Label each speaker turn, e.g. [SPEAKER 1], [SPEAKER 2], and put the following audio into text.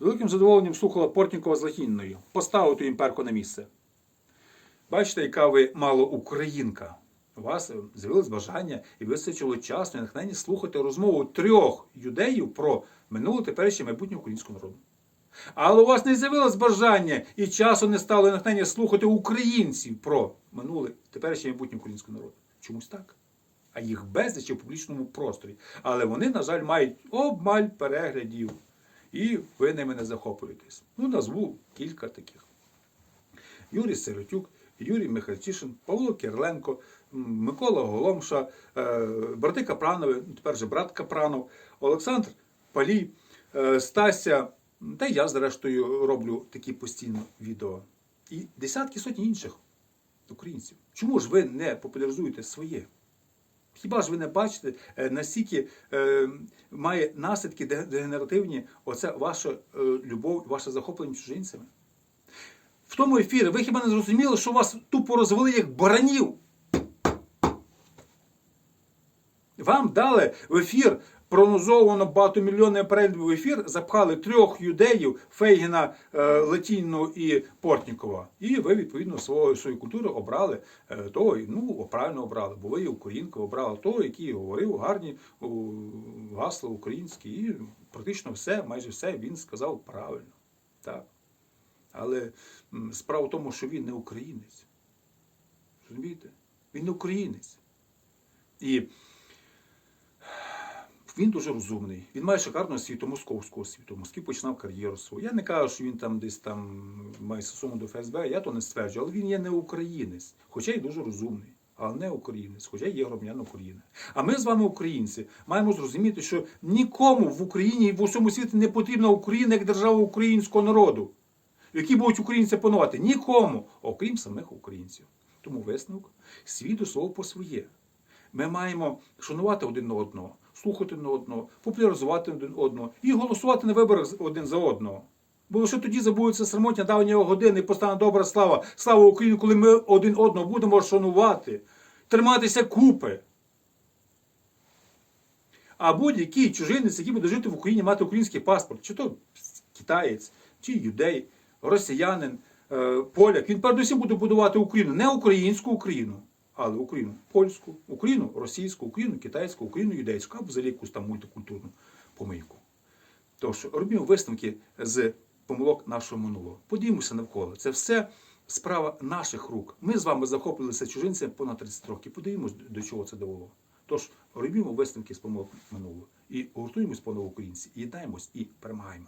[SPEAKER 1] Великим задоволенням слухала Портнікова з Лахінною. Поставити імперку на місце. Бачите, яка ви мало українка. У вас з'явилось бажання і вистачило часу і натхнення слухати розмову трьох юдеїв про минуле, теперішнє майбутнє українського народу. Але у вас не з'явилось бажання і часу не стало і натхнення слухати українців про минуле, теперішнє майбутнє українського народу. Чомусь так. А їх безліч у публічному просторі. Але вони, на жаль, мають обмаль переглядів. І ви ними не захоплюєтесь. Ну, назву кілька таких. Юрій Сиротюк, Юрій Михальчишин, Павло Кирленко, Микола Голомша, е, брати Капранови, ну, тепер же брат Капранов, Олександр Палій, е, Стася, та я, зрештою, роблю такі постійно відео. І десятки сотні інших українців. Чому ж ви не популяризуєте своє? Хіба ж ви не бачите, е, наскільки е, має наслідки дегенеративні оце ваша е, любов, ваше захоплення чужинцями? В тому ефірі ви хіба не зрозуміли, що вас тупо розвели як баранів? Вам дали в ефір прогнозовано багатомільйонний переглядів в ефір, запхали трьох юдеїв Фейгіна, е, і Портнікова. І ви, відповідно, свою, свою культуру обрали е, того, ну, правильно обрали, бо ви українка обрали того, який говорив гарні гасла українські. І практично все, майже все він сказав правильно. Так. Але справа в тому, що він не українець. Розумієте? Він не українець. І він дуже розумний. Він має шикарну освіту, московську освіту. Москві починав кар'єру свою. Я не кажу, що він там десь там має стосунок до ФСБ, я то не стверджую, але він є не українець, хоча й дуже розумний. Але не українець, хоча є громадян України. А ми з вами, українці, маємо зрозуміти, що нікому в Україні і в усьому світі не потрібна Україна як держава українського народу, в якій будуть українці панувати. Нікому, окрім самих українців. Тому висновок світу слово по своє. Ми маємо шанувати один одного, слухати один одного, популяризувати один одного і голосувати на виборах один за одного. Бо лише тоді забудеться самотня давня години і постане добра слава. Слава Україні, коли ми один одного будемо шанувати, триматися купи. А будь-який чужинець, який буде жити в Україні, мати український паспорт, чи то китаєць, чи юдей, росіянин, е, поляк, він передусім буде будувати Україну, не українську Україну, але Україну польську, Україну російську, Україну китайську, Україну юдейську, або взагалі якусь там мультикультурну помийку. Тож робімо висновки з помилок нашого минулого. Подивімося навколо. Це все справа наших рук. Ми з вами захопилися чужинцями понад 30 років. Подивимось, до чого це довело. Тож робімо висновки з помилок минулого і гуртуємось по українці, єднаємось і перемагаємо.